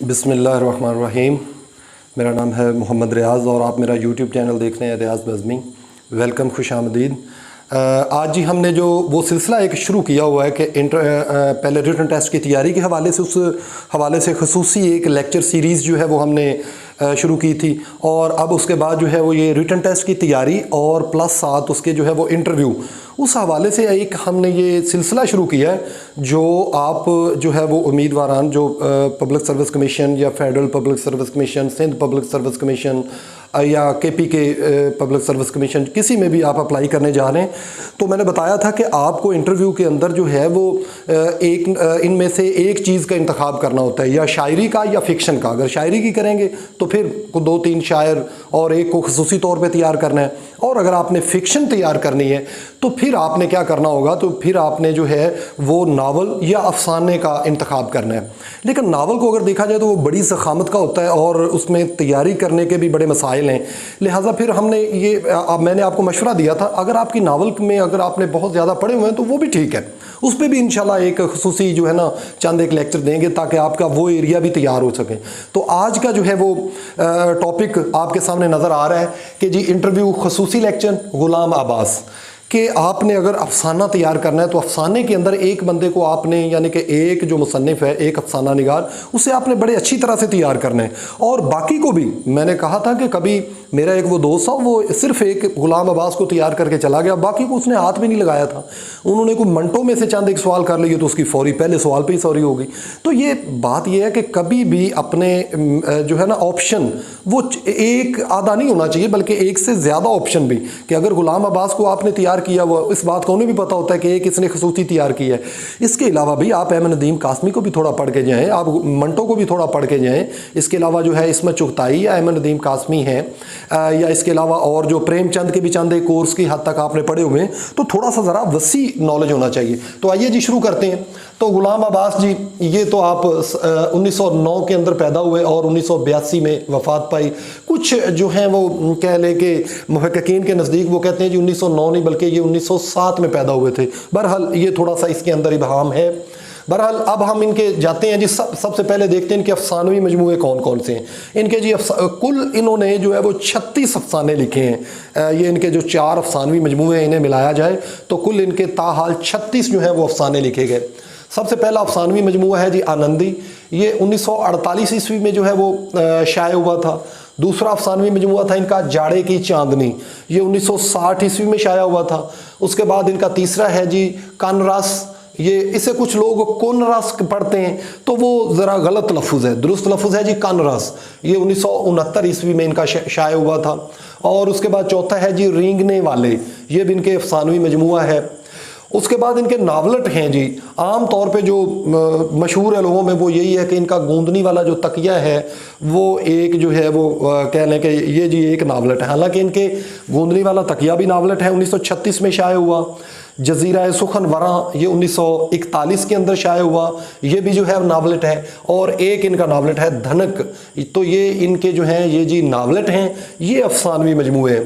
बिसमीम मेरा नाम है मोहम्मद रियाज़ और आप मेरा यूट्यूब चैनल देख रहे हैं रियाज़ बज़मी। वेलकम खुश आमदीद। आज जी हमने जो वो सिलसिला एक शुरू किया हुआ है कि इंटर पहले रिटर्न टेस्ट की तैयारी के हवाले से, उस हवाले से खसूसी एक लेक्चर सीरीज़ जो है वो हमने शुरू की थी। और अब उसके बाद जो है वो ये रिटर्न टेस्ट की तैयारी और प्लस साथ उसके जो है वो इंटरव्यू उस हवाले से एक हमने ये सिलसिला शुरू किया है, जो आप जो है वो उम्मीदवार जो पब्लिक सर्विस कमीशन या federal public service commission, Sindh public service commission या के पी के पब्लिक सर्विस कमीशन किसी में भी आप अप्लाई करने जा रहे हैं तो मैंने बताया था कि आपको इंटरव्यू के अंदर जो है वो एक इनमें से एक चीज़ का इंतखब करना होता है, या शायरी का या फिक्शन का। अगर शायरी की करेंगे तो फिर दो तीन शायर और एक को खसूसी तौर पर तैयार करना है। और अगर आपने फ़िक्शन तैयार करनी है तो फिर आपने क्या करना होगा तो फिर आपने जो है वो नावल या अफसाने का इंतखब करना है। लेकिन नावल को अगर देखा जाए तो वो बड़ी सखामत का होता है और उसमें तैयारी करने के भी बड़े मसाइल हैं लिहाजा फिर हमने ये आ, मैंने आपको मशवरा दिया था अगर आपकी नावल में अगर आपने बहुत ज़्यादा पढ़े हुए हैं तो वो भी ठीक है। उस पर भी इन एक खसूस जो है ना चंद एक लेक्चर देंगे ताकि आपका वो एरिया भी तैयार हो सके। तो आज का जो है वो टॉपिक आपके सामने नज़र आ रहा है कि जी इंटरव्यू खसूसी लेक्चर ग़ुलाम आबास। कि आपने अगर अफसाना तैयार करना है तो अफसाने के अंदर एक बंदे को आपने, यानी कि एक जो मुसनफ़ है, एक अफसाना निगार, उसे आपने बड़े अच्छी तरह से तैयार करना है। और बाकी को भी, मैंने कहा था कि कभी मेरा एक वो दोस्त था, वो सिर्फ़ एक गुलाम अब्बास को तैयार करके चला गया, बाकी को उसने हाथ भी नहीं लगाया था। उन्होंने कोई मंटों में से चंद एक सवाल कर लिए तो उसकी फौरी, पहले सवाल पर ही सॉरी हो गई। तो ये बात यह है कि कभी भी अपने जो है ना ऑप्शन वो एक आधा नहीं होना चाहिए, बल्कि एक से ज़्यादा ऑप्शन भी, कि अगर गुलाम अब्बास को आपने तैयार किया हुआ, इस बात को उन्हें भी पता होता है कि एक इसने खसूसी तैयार की है। इसके अलावा भी आप अहमद नदीम कासमी को भी थोड़ा पढ़ के जाएँ, आप मंटो को भी थोड़ा पढ़ के जाएँ, इसके अलावा जो है इसमें चुगताई या अहमद नदीम कासमी है या इसके अलावा और जो प्रेमचंद के भी चंद एक कोर्स की हद तक आपने पढ़े हुए तो थोड़ा सा ज़रा वसी नॉलेज होना चाहिए। तो आइए जी शुरू करते हैं। तो गुलाम अब्बास जी, ये तो आप 1909 के अंदर पैदा हुए और उन्नीस में वफात पाई। कुछ जो हैं वो कह लें कि महकिन के नज़दीक वो कहते हैं जी 1909 नहीं, बल्कि ये 1907 में पैदा हुए थे। बहरहाल ये थोड़ा सा इसके अंदर इबहम है। बहरहाल अब हम इनके जाते हैं जी, सब, सबसे पहले देखते हैं इनके अफसानवी मजमू कौन कौन से हैं। इनके जी कुल इन्होंने जो है वो छत्तीस अफसाने लिखे हैं। ये इनके जो चार अफसानवी मजमू हैं, इन्हें मिलाया जाए तो कुल इनके ताहाल छत्तीस जो हैं वो अफसाने लिखे गए। सबसे पहला अफसानवी मजमू है जी आनंदी। ये उन्नीस सौ अड़तालीस ईस्वी में जो है वो शाये हुआ था। दूसरा अफसानवी मजमू था इनका जाड़े की चांदनी, ये 1960 ईस्वी में शाया हुआ था। उसके बाद इनका तीसरा है जी, कानरास। ये, इसे कुछ लोग कौन रस पढ़ते हैं तो वो ज़रा गलत लफ्ज़ है। दुरुस्त लफ्ज़ है जी कन रस ये उन्नीस सौ ईस्वी में इनका शाये हुआ था। और उसके बाद चौथा है जी, रींगने वाले। ये भी इनके अफसानवी मजमू है। उसके बाद इनके नावलट हैं जी। आम तौर पे जो मशहूर है लोगों में वो यही है कि इनका गूंदनी वाला जो तकिया है, वो एक जो है वो कह लें कि ये जी एक नावलट है। हालाँकि इनके गूंदनी वाला तकिया भी नावलट है 1936 में शाये हुआ। जजीरा सुखन वरा, ये 1941 के अंदर शाये हुआ। ये भी जो है नावलट है और एक इनका नावलट है धनक। तो ये इनके जो हैं, ये जी नावलट हैं, ये अफसानवी मजमू है।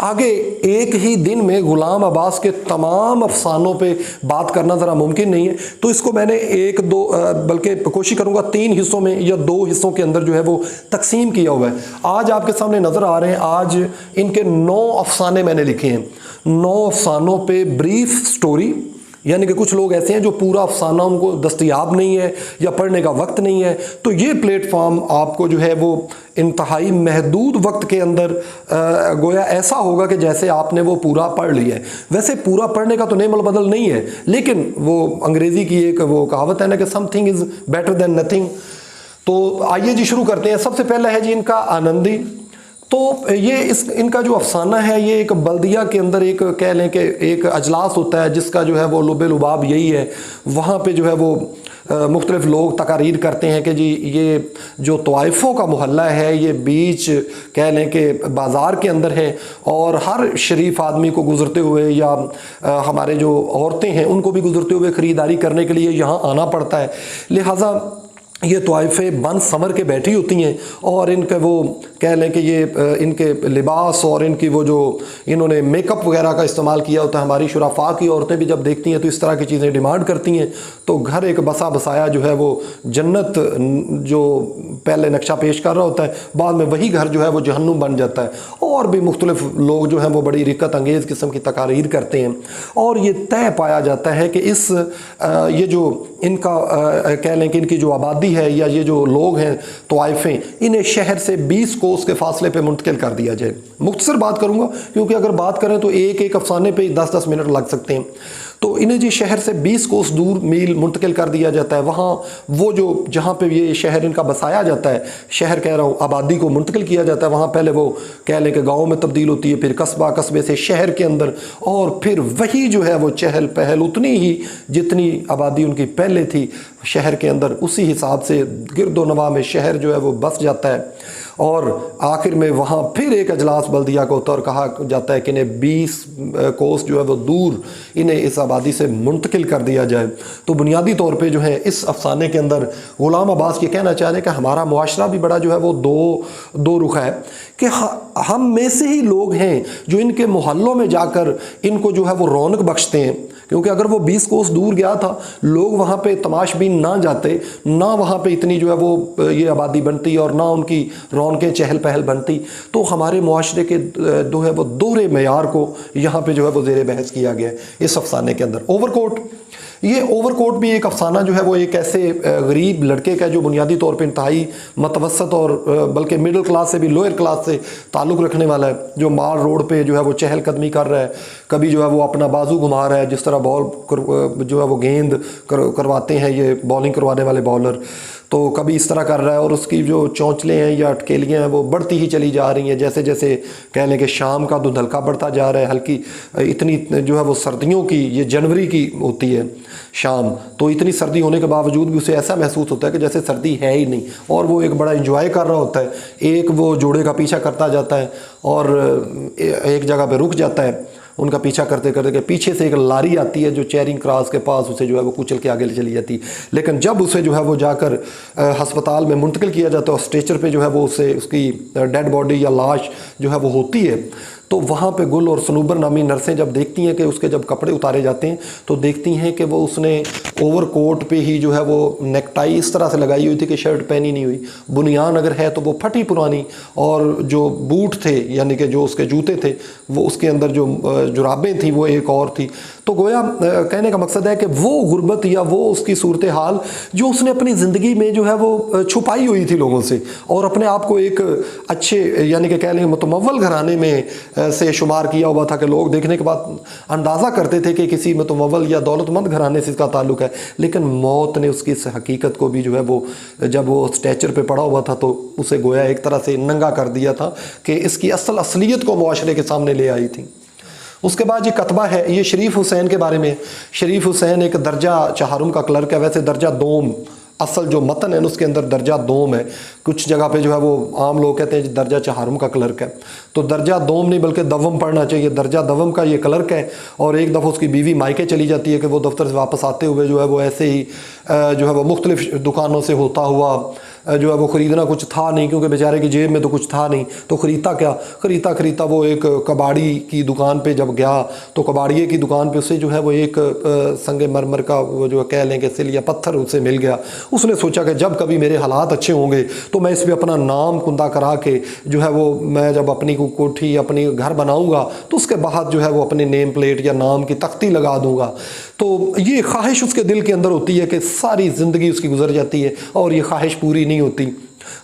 आगे एक ही दिन में गुलाम अब्बास के तमाम अफसानों पे बात करना ज़रा मुमकिन नहीं है। तो इसको मैंने एक, दो बल्कि कोशिश करूँगा तीन हिस्सों में या दो हिस्सों के अंदर जो है वो तकसीम किया हुआ है। आज आपके सामने नज़र आ रहे हैं, आज इनके नौ अफसाने मैंने लिखे हैं। नौ अफसानों पर ब्रीफ स्टोरी यानी कि कुछ लोग ऐसे हैं जो पूरा अफसाना उनको दस्तियाब नहीं है या पढ़ने का वक्त नहीं है। तो ये प्लेटफॉर्म आपको जो है वो इंतहाई महदूद वक्त के अंदर गोया ऐसा होगा कि जैसे आपने वो पूरा पढ़ लिया है। वैसे पूरा पढ़ने का तो नेमल बदल नहीं है, लेकिन वो अंग्रेज़ी की एक वो कहावत है ना कि something is better than nothing तो आइए जी शुरू करते हैं। सबसे पहला है जी इनका आनंदी। तो ये इस, इनका जो अफसाना है, ये एक बल्दिया के अंदर एक कह लें कि एक अजलास होता है, जिसका जो है वो लुब लुबाब यही है। वहाँ पे जो है वो मुख्तलिफ़ लोग तकारीर करते हैं कि जी ये जो तोाइफ़ों का मोहल्ला है, ये बीच कह लें कि बाज़ार के अंदर है और हर शरीफ आदमी को गुज़रते हुए या हमारे जो औरतें हैं, उनको भी गुज़रते हुए ख़रीदारी करने के लिए यहाँ आना पड़ता है। लिहाजा ये तोाइफ़ें बन समर के बैठी होती हैं और इनके वो कह लें कि ये इनके लिबास और इनकी वो जो इन्होंने मेकअप वगैरह का इस्तेमाल किया होता है, हमारी शुराफा की औरतें भी जब देखती हैं तो इस तरह की चीज़ें डिमांड करती हैं तो घर एक बसा बसाया जो है वो जन्नत जो पहले नक्शा पेश कर रहा होता है, बाद में वही घर जो है वो जहन्नुम बन जाता है। और भी मुख्तलिफ़ लोग जो हैं वो बड़ी रिक्कत अंगेज़ किस्म की तकारीर करते हैं। और ये तय पाया जाता है कि इस ये जो इनका कह लें कि इनकी जो आबादी है या ये जो लोग हैं तोाइफ़ें इन्हें शहर से 20 कोस के फासले पे मुंतकिल कर दिया जाए। मुख्तसर बात करूँगा, क्योंकि अगर बात करें तो एक एक अफसाने पे 10-10 मिनट लग सकते हैं। तो इन्हें जी शहर से 20 कोस दूर मील मुंतकिल कर दिया जाता है। वहाँ वो जो, जहाँ पे ये शहर इनका बसाया जाता है, शहर कह रहा हूँ, आबादी को मुंतकिल किया जाता है। वहाँ पहले वो कह लें कि गाँव में तब्दील होती है, फिर कस्बा कस्बे से शहर के अंदर, और फिर वही जो है वो चहल पहल उतनी ही, जितनी आबादी उनकी पहले थी, शहर के अंदर उसी हिसाब से गिरदो नवा में शहर जो है वो बस जाता है। और आखिर में वहाँ फिर एक अजलास बल्दिया को होता कहा जाता है कि इन्हें बीस कोस जो है वो दूर इन्हें इस आबादी से मुंतकिल कर दिया जाए। तो बुनियादी तौर पे जो है इस अफसाने के अंदर ग़ुलाम अब्बास ये कहना चाह रहे हैं कि हमारा मुआशरा भी बड़ा जो है वो दो दो रुख है कि हम में से ही लोग हैं जो इनके मोहल्लों में जाकर इनको जो है वो रौनक बख्शते हैं। क्योंकि अगर वो 20 कोस दूर गया था, लोग वहाँ पे तमाशबीन ना जाते, ना वहाँ पर इतनी जो है वो, ये आबादी बनती और ना उनकी रौनकें चहल पहल बनती तो हमारे माशरे के जो है वो दोहरे मैार को यहाँ पर जो है वो जेर बहस किया गया है, इस अफसाने के अंदर। ओवरकोट। ये ओवरकोट भी एक अफसाना जो है वो एक ऐसे गरीब लड़के का जो बुनियादी तौर पर इंतहाई मतवसत और बल्कि मिडिल क्लास से भी लोअर क्लास से ताल्लुक़ रखने वाला है जो माल रोड पर जो है वो चहलकदमी कर रहा है कभी जो है वो अपना बाजू घुमा रहा है जिस तरह बॉल जो है वो गेंद कर, करवाते हैं ये बॉलिंग करवाने वाले बॉलर तो कभी इस तरह कर रहा है और उसकी जो चौंचले हैं या अटकेलियाँ हैं, वो बढ़ती ही चली जा रही हैं। जैसे जैसे कह लें कि शाम का दूध हल्का बढ़ता जा रहा है, हल्की, इतनी जो है वो सर्दियों की, ये जनवरी की होती है शाम तो इतनी सर्दी होने के बावजूद भी उसे ऐसा महसूस होता है कि जैसे सर्दी है ही नहीं। और वो एक बड़ा इंजॉय कर रहा होता है। एक वो जोड़े का पीछा करता जाता है और एक जगह पर रुक जाता है। उनका पीछा करते करते के पीछे से एक लारी आती है जो चेरिंग क्रॉस के पास उसे जो है वो कुचल के आगे ले चली जाती। लेकिन जब उसे जो है वो जाकर हस्पताल में मुंतकिल किया जाता है और स्ट्रेचर पर जो है वो उसे उसकी डेड बॉडी या लाश जो है वो होती है तो वहाँ पे गुल और सनूबर नामी नर्सें जब देखती हैं कि उसके जब कपड़े उतारे जाते हैं तो देखती हैं कि वो उसने ओवर कोट पर ही जो है वो नेकटाई इस तरह से लगाई हुई थी कि शर्ट पहनी नहीं हुई। बुनियान अगर है तो वो फटी पुरानी और जो बूट थे, यानी कि जो उसके जूते थे, वो उसके अंदर जो जुराबें थी, वो एक और थी। तो गोया कहने का मकसद है कि वो गुर्बत या वो उसकी सूरत हाल जो उसने अपनी ज़िंदगी में जो है वो छुपाई हुई थी लोगों से और अपने आप को एक अच्छे, यानी कि कह लें मुतमवल घराने में से शुमार किया हुआ था कि लोग देखने के बाद अंदाज़ा करते थे कि किसी मुतमवल या दौलतमंद घराने से इसका ताल्लुक है। लेकिन मौत ने उसकी इस हकीकत को भी जो है वो, जब वो स्टैचर पर पड़ा हुआ था तो उसे गोया एक तरह से नंगा कर दिया था कि इसकी असल असलियत को माशरे के सामने ले आई थी। उसके बाद ये कतबा है, ये शरीफ हुसैन के बारे में। शरीफ हुसैन एक दर्जा, चहारुम का क्लर्क है, वैसे दर्जा दोम, असल जो मतन है उसके अंदर दर्जा दोम है। कुछ जगह पे जो है वो आम लोग कहते हैं, दर्जा चहारुम का क्लर्क है। तो दर्जा दोम नहीं, बल्कि दवम पढ़ना चाहिए। दर्जा दवम का ये क्लर्क है, और एक दफ़ा उसकी बीवी मायके चली जाती है कि वो दफ्तर से वापस आते हुए जो है वो ऐसे ही जो है वो मुख्तलिफ़ दुकानों से होता हुआ जो है वो ख़रीदना कुछ था नहीं, क्योंकि बेचारे की जेब में तो कुछ था नहीं। तो ख़रीदता क्या? ख़रीदता ख़रीदता वो एक कबाड़ी की दुकान पे जब गया तो कबाड़िए की दुकान पे उसे जो है वो एक संगे मरमर का वो जो कह लें कि सिल या पत्थर उसे मिल गया। उसने सोचा कि जब कभी मेरे हालात अच्छे होंगे तो मैं इस पर अपना नाम कुंदा करा के जो है वो मैं जब अपनी को- कोठी, अपनी घर बनाऊँगा तो उसके बाद जो है वो अपने नेम प्लेट या नाम की तख्ती लगा दूँगा। तो ये ख्वाहिश उसके दिल के अंदर होती है कि सारी ज़िंदगी उसकी गुजर जाती है और ये ख्वाहिश पूरी नहीं होती।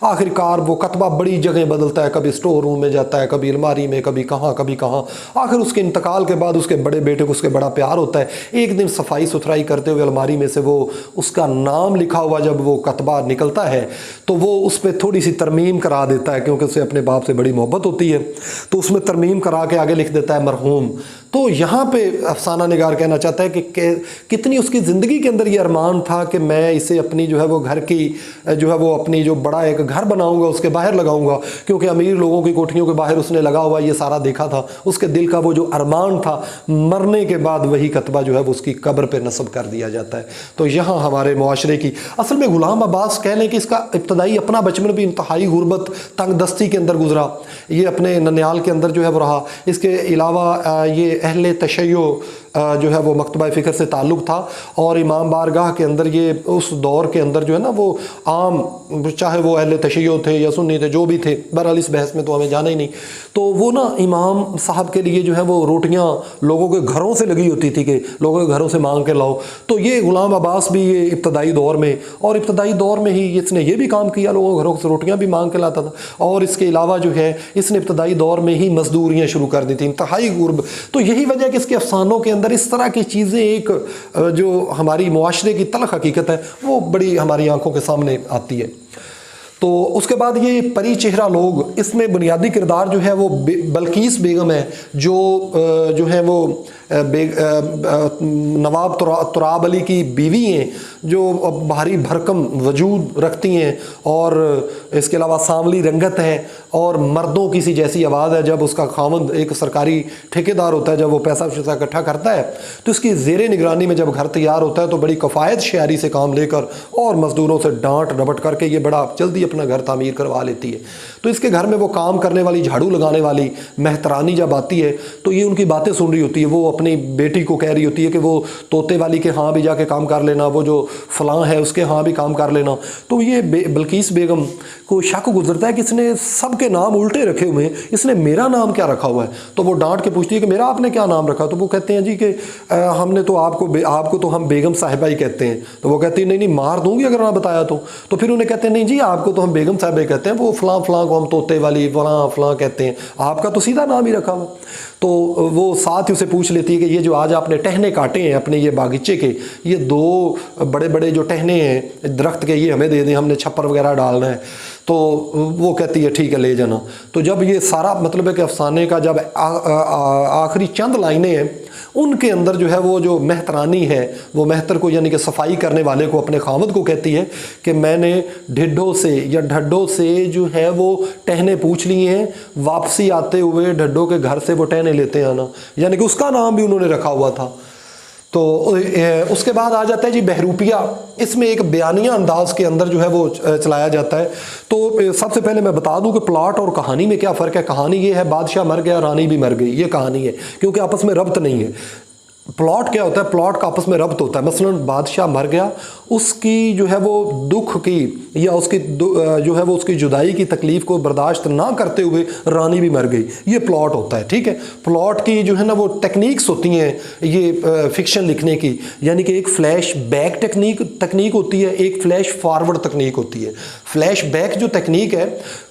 आखिरकार वो कतबा बड़ी जगह बदलता है, कभी स्टोर रूम में जाता है, कभी अलमारी में, कभी कहाँ कभी कहाँ। आखिर उसके इंतकाल के बाद उसके बड़े बेटे को उसके बड़ा प्यार होता है। एक दिन सफ़ाई सुथराई करते हुए अलमारी में से वो उसका नाम लिखा हुआ जब वो कतबा निकलता है तो वो उस पर थोड़ी सी तरमीम करा देता है, क्योंकि उसे अपने बाप से बड़ी मोहब्बत होती है। तो उसमें तरमीम करा के आगे लिख देता है, मरहूम तो यहाँ पे अफसाना निगार कहना चाहता है कि, कितनी उसकी ज़िंदगी के अंदर ये अरमान था कि मैं इसे अपनी जो है वो घर की जो है वो अपनी जो बड़ा एक घर बनाऊँगा उसके बाहर लगाऊँगा क्योंकि अमीर लोगों की कोठियों के बाहर उसने लगा हुआ ये सारा देखा था। उसके दिल का वो जो अरमान था मरने के बाद वही कतबा जो है वो उसकी कब्र पर नस्ब कर दिया जाता है। तो यहाँ हमारे माशरे की असल में गुलाम अब्बास कह लें कि इसका इब्तदाई अपना बचपन भी इंतहाई गुरबत तंग दस्ती के अंदर गुजरा। ये अपने ननियाल के अंदर जो है वो रहा। इसके अलावा ये अहल तशैय जो है वो मकतबा फ़िक्र से ताल्लुक़ था और इमाम बारगाह के अंदर ये उस दौर के अंदर जो है ना वो आम, चाहे वो अहल तशैय थे या सुन्नी थे, जो भी थे, बहरहाल इस बहस में तो हमें जाना ही नहीं। तो वो ना इमाम साहब के लिए जो है वो रोटियाँ लोगों के घरों से लगी होती थी कि लोगों के घरों से मांग के लाओ। तो ये ग़ुलाम अब्बास भी ये इब्तदाई दौर में, और इब्तदाई दौर में ही इसने ये भी काम किया, लोगों के घरों से रोटियाँ भी मांग के लाता था। और इसके अलावा जो है, इसने इब्तदाई दौर में ही मजदूरियाँ शुरू कर दी थी, इंतहाई गुरब। तो यही वजह कि इसके अफसानों के अंदर इस तरह की चीज़ें एक जो हमारी मुआरे की तलख हकीकत है, वो बड़ी हमारी आँखों के सामने आती है। तो उसके बाद ये परी चेहरा लोग, इसमें बुनियादी किरदार जो है वो बल्कीस बेगम है, जो जो है वो बेग नवाब तुराब अली की बीवी हैं, जो भारी भरकम वजूद रखती हैं और इसके अलावा सांवली रंगत है और मर्दों की सी जैसी आवाज़ है, जब उसका खामद एक सरकारी ठेकेदार होता है, जब वो पैसा वैसा इकट्ठा करता है तो इसकी जेर निगरानी में जब घर तैयार होता है तो बड़ी कफ़ायत शारी से काम लेकर और मज़दूरों से डांट डबट करके ये बड़ा जल्दी अपना घर तामीर करवा लेती है। तो इसके घर में वो काम करने वाली झाड़ू लगाने वाली मेहतरानी जब आती है तो ये उनकी बातें सुन रही होती है। वो अपनी बेटी को कह रही होती है कि वो तोते वाली के हाँ भी जाके काम कर लेना वो जो फलां है उसके हाँ भी काम कर लेना। तो ये बे, बल्कीस बेगम को शक गुजरता है कि इसने सबके नाम उल्टे रखे हुए हैं। इसने मेरा नाम क्या रखा हुआ है? तो वो डांट के पूछती है कि मेरा आपने क्या नाम रखा? तो वो कहते हैं जी कि हमने तो आपको आपको तो हम बेगम साहिबा ही कहते हैं। तो वो कहती है नहीं नहीं मार दूँगी अगर ना बताया तो। तो फिर उन्हें कहते हैं नहीं जी आपको तो हम बेगम साहिबा ही कहते हैं। वो फलां फलां हम तोते वाली, फलां फलां कहते हैं। आपका तो सीधा नाम ही रखा हुआ। तो वो साथ ही उसे पूछ लेती है कि ये जो आज आपने टहने काटे हैं अपने ये बागीचे के, ये दो बड़े बड़े जो टहने हैं, दरख्त के, ये हमें दे दें, हमने छप्पर वगैरह डालना है। तो वो कहती है, ठीक है, ले जाना। तो जब ये सारा मतलब है कि अफसाने का जब आखिरी चंद लाइनें हैं उनके अंदर जो है वो जो मेहतरानी है, वो मेहतर को यानी कि सफ़ाई करने वाले को अपने खामद को कहती है कि मैंने ढिड्ढों से या ढड्ढों से जो है वो टहने पूछ लिए हैं, वापसी आते हुए ढड्ढों के घर से वो टहने लेते आना यानी कि उसका नाम भी उन्होंने रखा हुआ था। तो उसके बाद आ जाता है जी बहरूपिया। इसमें एक बयानिया अंदाज के अंदर जो है वो चलाया जाता है। तो सबसे पहले मैं बता दूँ कि प्लाट और कहानी में क्या फ़र्क है। कहानी ये है, बादशाह मर गया, रानी भी मर गई। ये कहानी है, क्योंकि आपस में रब्त नहीं है। प्लॉट क्या होता है? प्लॉट का आपस में रब्त होता है। मसलन बादशाह मर गया, उसकी जो है वो दुख की या उसकी जो है वो उसकी जुदाई की तकलीफ़ को बर्दाश्त ना करते हुए रानी भी मर गई। ये प्लॉट होता है, ठीक है? प्लॉट की जो है ना वो टेक्निक्स होती हैं, ये फिक्शन लिखने की। यानी कि एक फ्लैश बैक टेक्निक तकनीक होती है, एक फ्लैश फॉरवर्ड तकनीक होती है। फ्लैश बैक जो तकनीक है,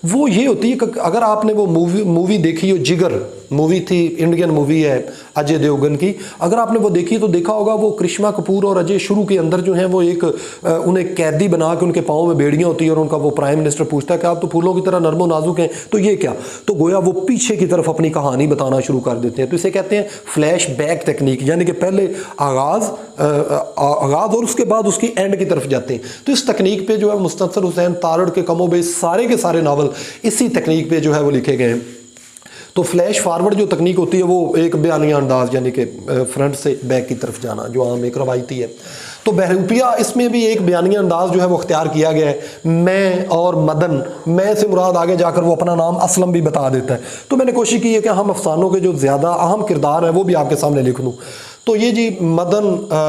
वो ये होती है कि अगर आपने वो मूवी मूवी देखी हो, जिगर मूवी थी इंडियन मूवी है, अजय देवगन की, अगर आपने वो देखी तो देखा होगा वो कृष्णा कपूर और अजय शुरू के अंदर जो है, वो एक उन्हें कैदी बना के उनके पाँव में बेड़ियाँ होती है और उनका वो प्राइम मिनिस्टर पूछता है कि आप तो फूलों की तरह नरमो नाजुक हैं तो ये क्या? तो गोया वो पीछे की तरफ़ अपनी कहानी बताना शुरू कर देते हैं। तो इसे कहते हैं फ्लैश बैक टेक्निक यानी कि पहले आगाज़ आगाज़ और उसके बाद उसकी एंड की तरफ़ जाते हैं। तो इस तकनीक पर जो है मुस्तसर हुसैन तारड़ के कमो बे सारे के सारे नावल इसी तकनीक पे जो है वो लिखे गए हैं। तो फ्लैश फारवर्ड जो तकनीक होती है वो एक बयानिया अंदाज यानी कि फ्रंट से बैक की तरफ़ जाना जो आम एक रवायती है। तो बहरूपिया इसमें भी एक बयानी अंदाज जो है वो अख्तियार किया गया है। मैं और मदन, मैं से मुराद आगे जाकर वो अपना नाम असलम भी बता देता है। तो मैंने कोशिश की है कि हम अफसानों के जो ज़्यादा अहम किरदार हैं वो भी आपके सामने लिख दूँ। तो ये जी मदन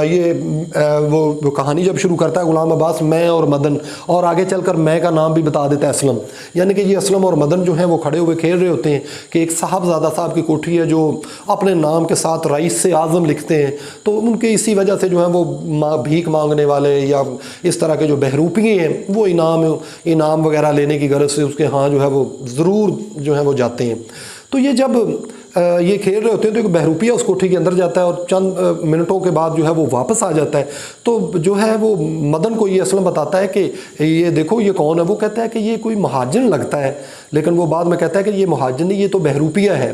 ये वो, वो कहानी जब शुरू करता है गुलाम अब्बास मैं और मदन और आगे चलकर मैं का नाम भी बता देता है असलम। यानी कि ये असलम और मदन जो हैं वो खड़े हुए खेल रहे होते हैं कि एक साहबजादा साहब की कोठी है जो अपने नाम के साथ रईस से आज़म लिखते हैं। तो उनके इसी वजह से जो है वो माँ भीख मांगने वाले या इस तरह के जो बहरूपिए हैं वो इनाम इनाम वगैरह लेने की गरज से उसके हाँ जो है वो ज़रूर जो है वो जाते हैं। तो ये जब ये खेल रहे होते हैं तो एक बहरूपिया उस कोठी के अंदर जाता है और चंद मिनटों के बाद जो है वो वापस आ जाता है। तो जो है वो मदन को ये असलम बताता है कि ये देखो, ये कौन है? वो कहता है कि ये कोई महाजन लगता है। लेकिन वो बाद में कहता है कि ये महाजन नहीं, ये तो बहरूपिया है।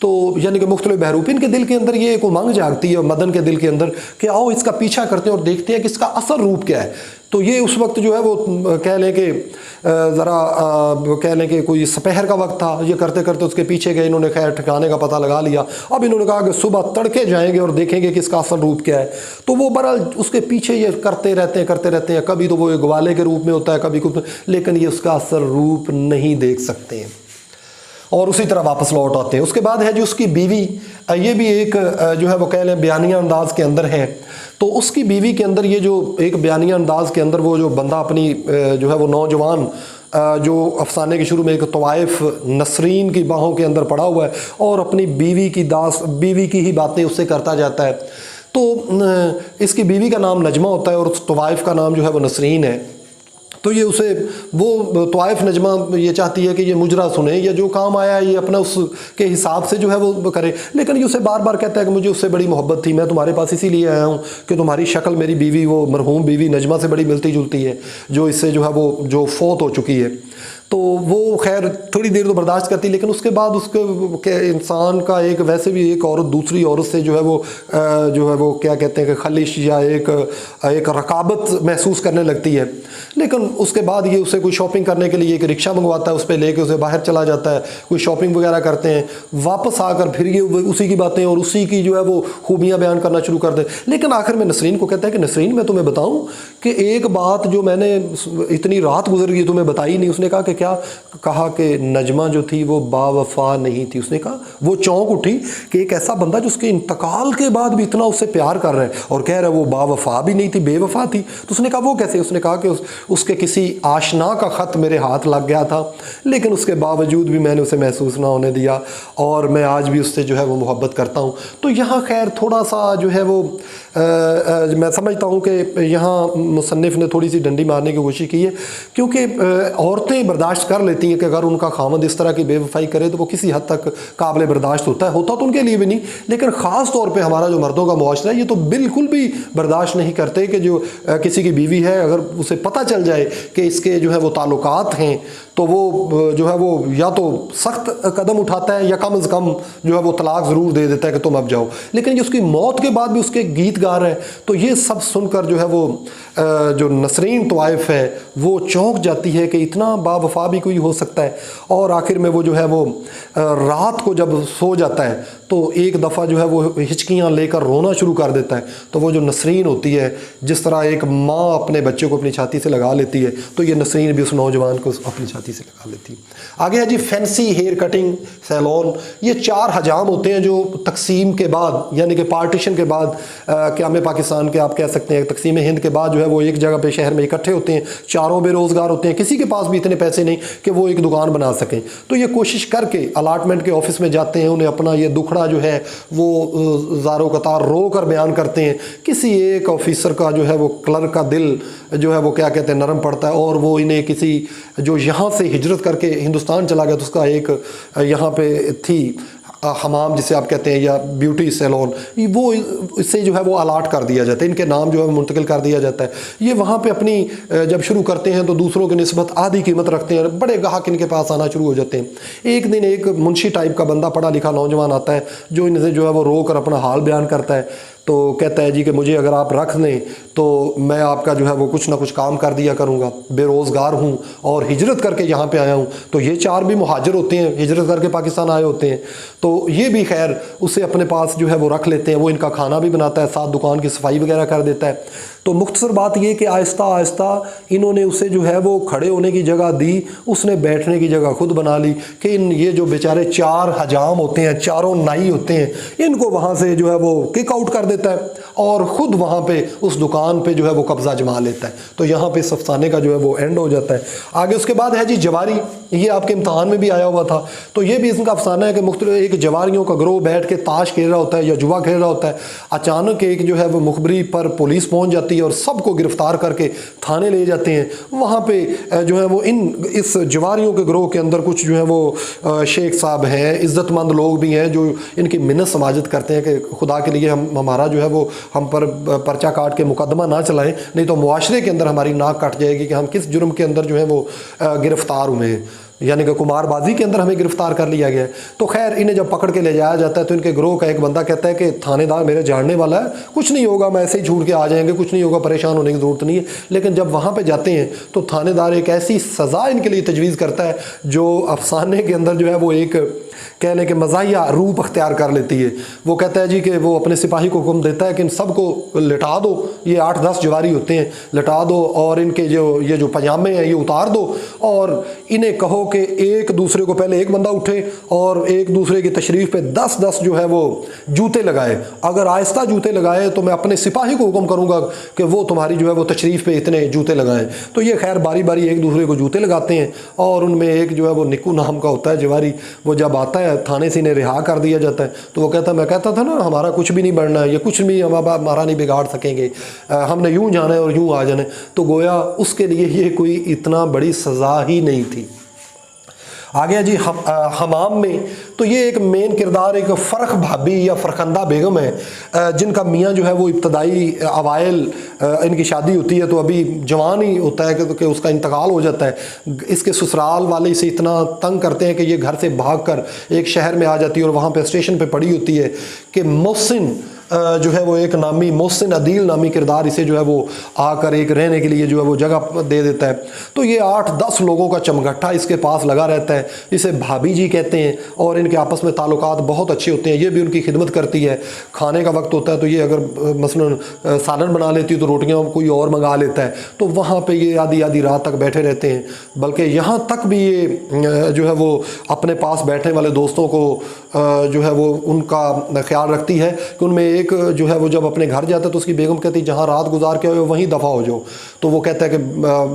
तो यानी कि मुख्तलिफ़ बहरूपिन के दिल के अंदर ये एक उमंग जागती है मदन के दिल के अंदर कि आओ इसका पीछा करते हैं और देखते हैं कि इसका असल रूप क्या है। तो ये उस वक्त जो है वो कह लें कि ज़रा कह लें कि कोई सपहर का वक्त था। ये करते करते उसके पीछे गए, इन्होंने खैर ठिकाने का पता लगा लिया। अब इन्होंने कहा कि सुबह तड़के जाएँगे और देखेंगे कि इसका असल रूप क्या है। तो वो बहरहाल उसके पीछे ये करते रहते हैं, करते रहते हैं। कभी तो वो ग्वाले के रूप में होता है, कभी कुछ। लेकिन ये उसका असल रूप नहीं देख सकते हैं। और उसी तरह वापस लौट आते हैं। उसके बाद है जो उसकी बीवी ये भी एक जो है वो कह लें बयानिया अंदाज के अंदर है। तो उसकी बीवी के अंदर ये जो एक बयानिया अंदाज के अंदर वो जो बंदा अपनी जो है वो नौजवान जो अफसाने के शुरू में एक तवाइफ नसरीन की बाहों के अंदर पड़ा हुआ है और अपनी बीवी की दास, बीवी की ही बातें उससे करता जाता है। तो इसकी बीवी का नाम नजमा होता है और उस तवाइफ का नाम जो है वो नसरीन है। तो ये उसे, वो तोयफ़ नजमा ये चाहती है कि ये मुजरा सुने, या जो काम आया ये अपना उस के हिसाब से जो है वो करे। लेकिन ये उसे बार बार कहता है कि मुझे उससे बड़ी मोहब्बत थी, मैं तुम्हारे पास इसीलिए आया हूँ कि तुम्हारी शक्ल मेरी बीवी, वो मरहूम बीवी नजमा से बड़ी मिलती जुलती है, जो इससे जो है वो, जो फोत हो चुकी है। तो वो खैर थोड़ी देर तो बर्दाश्त करती, लेकिन उसके बाद उसके इंसान का एक, वैसे भी एक औरत, दूसरी औरत से जो है वो जो है वो क्या कहते हैं कि खलिश या एक एक रकाबत महसूस करने लगती है। लेकिन उसके बाद ये उसे कोई शॉपिंग करने के लिए एक रिक्शा मंगवाता है उस पर लेके उसे बाहर चला जाता है, कोई शॉपिंग वगैरह करते हैं। वापस आकर फिर ये उसी की बातें और उसी की जो है वो खूबियाँ बयान करना शुरू कर दे। लेकिन आखिर में नसरीन को कहता है कि नसरीन, मैं तुम्हें बताऊँ कि एक बात जो मैंने इतनी रात गुजर गई, तुम्हें बताई नहीं, उसने कहा कि क्या कहा कि नजमा जो थी वो बावफा नहीं थी। उसने कहा वो चौंक उठी कि एक ऐसा बंदा जो उसके इंतकाल के बाद भी इतना उससे प्यार कर रहा है और कह रहा है वो बावफा भी नहीं थी बेवफा थी। तो उसने कहा वो कैसे? उसने कहा कि उस, उसके किसी आशना का ख़त मेरे हाथ लग गया था लेकिन उसके बावजूद भी मैंने उसे महसूस ना होने दिया और मैं आज भी उससे जो है वो मोहब्बत करता हूँ। तो यहाँ खैर थोड़ा सा जो है वो मैं समझता हूँ कि यहाँ मुसनफ़ ने थोड़ी सी डंडी मारने की कोशिश की है, क्योंकि औरतें बर्दाश्त कर लेती हैं कि अगर उनका खामद इस तरह की बेवफाई करे तो वो किसी हद तक काबिल बर्दाश्त होता है। होता तो उनके लिए भी नहीं, लेकिन ख़ास तौर पर हमारा जो मर्दों का मुआशरा है, ये तो बिल्कुल भी बर्दाश्त नहीं करते कि जो किसी की बीवी है, अगर उसे पता चल जाए कि इसके जो है वो ताल्लुक हैं तो वो जो है वो या तो सख्त कदम उठाता है या कम अज़ कम जो है वो तलाक ज़रूर दे देता है कि तुम अब जाओ। लेकिन ये उसकी मौत के बाद भी उसके गीत गा रहे हैं। तो ये सब सुनकर जो है वो जो नसरीन तवाइफ है, वो चौंक जाती है कि इतना बावफा भी कोई हो सकता है। और आखिर में वो जो है वो रात को जब सो जाता है तो एक दफ़ा जो है वो हिचकियाँ लेकर रोना शुरू कर देता है। तो वो जो नसरीन होती है, जिस तरह एक माँ अपने बच्चे को अपनी छाती से लगा लेती है तो ये नसरीन भी उस नौजवान को अपनी छाती से लगा लेती है। आगे है जी, फैंसी हेयर कटिंग सैलॉन। ये चार हजाम होते हैं जो तकसीम के बाद, यानी कि पार्टीशन के बाद क्या में पाकिस्तान के आप कह सकते हैं, तकसीम हिंद के बाद जो है वो एक जगह पर शहर में इकट्ठे होते हैं, चारों बेरोज़गार होते हैं, किसी के पास भी इतने पैसे नहीं कि वो एक दुकान बना सकें। तो ये कोशिश करके, अलाटमेंट के ऑफ़िस में जाते हैं, उन्हें अपना ये दुखड़ा जो है वो ज़ारो कतार रो कर बयान करते हैं। किसी एक ऑफिसर का जो है वो क्लर्क का दिल जो है वो क्या कहते हैं, नरम पड़ता है और वो इन्हें किसी जो यहाँ से हिजरत करके हिंदुस्तान चला गया तो उसका एक यहाँ पे थी। हमाम जिसे आप कहते हैं, या ब्यूटी सैलून, वो इससे जो है वो अलाट कर दिया जाता है। इनके नाम जो है मुंतकिल कर दिया जाता है। ये वहाँ पे अपनी जब शुरू करते हैं तो दूसरों की नस्बत आधी कीमत रखते हैं बड़े गाहक इनके पास आना शुरू हो जाते हैं। एक दिन एक मुंशी टाइप का बंदा पढ़ा लिखा नौजवान आता है, जो इनसे जो है वो रो कर अपना हाल बयान करता है। तो कहता है जी कि मुझे अगर आप रख दें तो मैं आपका जो है वो कुछ ना कुछ काम कर दिया करूँगा। बेरोज़गार हूँ और हिजरत करके यहाँ पे आया हूँ। तो ये चार भी महाजर होते हैं, हिजरत करके पाकिस्तान आए होते हैं। तो ये भी खैर, उसे अपने पास जो है वो रख लेते हैं, वो इनका खाना भी बनाता है, साथ दुकान की सफ़ाई वगैरह कर देता है। तो मुख्तसर बात यह कि आहिस्ता आहिस्ता इन्होंने उसे जो है वो खड़े होने की जगह दी, उसने बैठने की जगह खुद बना ली कि इन ये जो बेचारे चार हजाम होते हैं, चारों नाई होते हैं, इनको वहाँ से जो है वो किक आउट कर देता है और ख़ुद वहाँ पे उस दुकान पे जो है वो कब्ज़ा जमा लेता है। तो यहाँ पे सफसाने का जो है वो एंड हो जाता है। आगे उसके बाद है जी जवारी, ये आपके इम्तहान में भी आया हुआ था। तो ये भी इसका अफसाना है कि मुख्त एक जवारियों का ग्रोह बैठ के ताश खेल रहा होता है या जुआ खेल रहा होता है। अचानक एक जो है वो मुखबरी पर पुलिस पहुँच जाती है और सबको गिरफ़्तार करके थाने ले जाते हैं। वहाँ पे जो है वो इन, इस जवारियों के ग्रोह के अंदर कुछ जो है वो शेख साहब हैं, इज़्ज़तमंद लोग भी हैं जो इनकी मिन्नत समाजत करते हैं कि खुदा के लिए हम, हमारा जो है वो, हम पर पर्चा काट के मुकदमा ना चलाएँ, नहीं तो मुआशरे के अंदर हमारी नाक कट जाएगी कि हम किस जुर्म के अंदर जो है वो गिरफ़्तार हुए हैं। यानी कि कुमारबाजी के अंदर हमें गिरफ़्तार कर लिया गया तो खैर, इन्हें जब पकड़ के ले जाया जाता है तो इनके ग्रोह का एक बंदा कहता है कि, थानेदार मेरे जानने वाला है, कुछ नहीं होगा, मैं ऐसे ही छूट के आ जाएँगे, कुछ नहीं होगा, परेशान होने की ज़रूरत नहीं है। लेकिन जब वहाँ पर जाते हैं तो थानेदार एक ऐसी सज़ा इनके लिए तजवीज़ करता है, जो अफसाने के अंदर जो है वो एक, कह लें कि मज़ाहिया रूप अख्तियार कर लेती है। वो कहता है जी कि वो अपने सिपाही को हुक्म देता है कि इन सबको लिटा दो, ये आठ दस जवारी होते हैं, लिटा दो और इनके जो, ये जो पजामे हैं, ये उतार दो और इन्हें कहो कि एक दूसरे को पहले एक बंदा उठे और एक दूसरे की तशरीफ़ पे दस दस जो है वो जूते लगाए। अगर आहिस्ता जूते लगाए तो मैं अपने सिपाही को हुक्म करूँगा कि वो तुम्हारी जो है वो तशरीफ़ पे इतने जूते लगाएँ। तो ये खैर बारी बारी एक दूसरे को जूते लगाते हैं और उनमें एक जो है वो निकू नाम का होता है जवारी, वो जब आता है, थाने से इन्हें रिहा कर दिया जाता है तो वो कहता मैं कहता था ना, हमारा कुछ भी नहीं बढ़ना है, ये कुछ भी हम हमारा नहीं बिगाड़ सकेंगे। हमने यूँ जाना है और यूँ आ जाना है। तो गोया उसके लिए ये कोई इतना बड़ी सज़ा ही नहीं थी। आ गया जी हम हमाम में। तो ये एक मेन किरदार एक फ़र्क भाभी या फ़रखंदा बेगम है जिनका मियाँ जो है वो इब्तदाई अवाइल इनकी शादी होती है तो अभी जवान ही होता है कि, कि उसका इंतकाल हो जाता है। इसके ससुराल वाले इसे इतना तंग करते हैं कि ये घर से भाग कर एक शहर में आ जाती है और वहाँ पर स्टेशन पर पड़ी होती है कि मोहसिन जो है वो एक नामी मोहसिन अदील नामी किरदार इसे जो है वो आकर एक रहने के लिए जो है वो जगह दे देता है। तो ये आठ दस लोगों का चमगट्ठा इसके पास लगा रहता है, इसे भाभी जी कहते हैं और इनके आपस में ताल्लुकात बहुत अच्छे होते हैं, ये भी उनकी खिदमत करती है। खाने का वक्त होता है तो ये अगर मसलन सालन बना लेती है तो रोटियाँ कोई और मंगा लेता है। तो वहाँ पर ये आधी आधी रात तक बैठे रहते हैं, बल्कि यहाँ तक भी ये जो है वो अपने पास बैठने वाले दोस्तों को जो है वो उनका ख्याल रखती है कि उनमें एक, जो है, वो जब अपने घर जाता है तो उसकी बेगम कहती है, जहाँ रात गुजार के आए वहीं दफ़ा हो जाओ। तो वो कहता है कि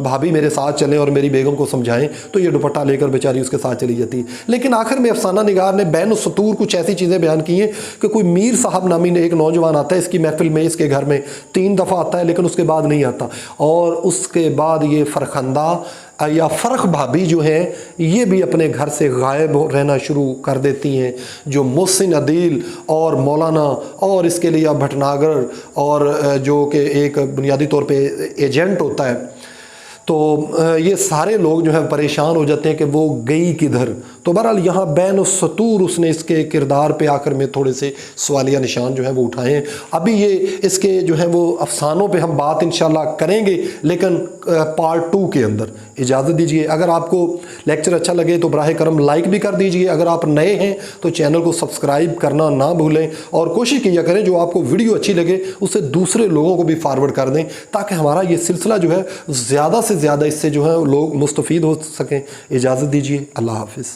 भाभी मेरे साथ चलें और मेरी बेगम को समझाएँ। तो ये दुपट्टा लेकर बेचारी उसके साथ चली जाती लेकिन आखिर में अफसाना निगार ने बैन सतूर कुछ ऐसी चीज़ें बयान की हैं कि कोई मीर साहब नामी ने एक नौजवान आता है, इसकी महफिल में, इसके घर में, तीन दफ़ा आता है, लेकिन उसके बाद नहीं आता। और उसके बाद ये फरखंदा या फ़र्क भाभी जो हैं, ये भी अपने घर से गायब रहना शुरू कर देती हैं। जो मोहसिन अदील और मौलाना और इसके लिए भटनागर और जो कि एक बुनियादी तौर पे एजेंट होता है तो ये सारे लोग जो हैं परेशान हो जाते हैं कि वो गई किधर? तो बहरहाल यहाँ बैन सतूर उसने इसके किरदार पे आकर में थोड़े से सवालिया निशान जो है वो उठाए हैं। अभी ये इसके जो है वो अफसानों पे हम बात इंशाल्लाह करेंगे, लेकिन पार्ट टू के अंदर। इजाज़त दीजिए। अगर आपको लेक्चर अच्छा लगे तो बराह करम लाइक भी कर दीजिए। अगर आप नए हैं तो चैनल को सब्सक्राइब करना ना भूलें और कोशिश किया करें जो आपको वीडियो अच्छी लगे उसे दूसरे लोगों को भी फारवर्ड कर दें, ताकि हमारा ये सिलसिला जो है ज़्यादा से ज़्यादा इससे जो है लोग मुस्तफ़ हो सकें। इजाज़त दीजिए। अल्लाह हाफिज़।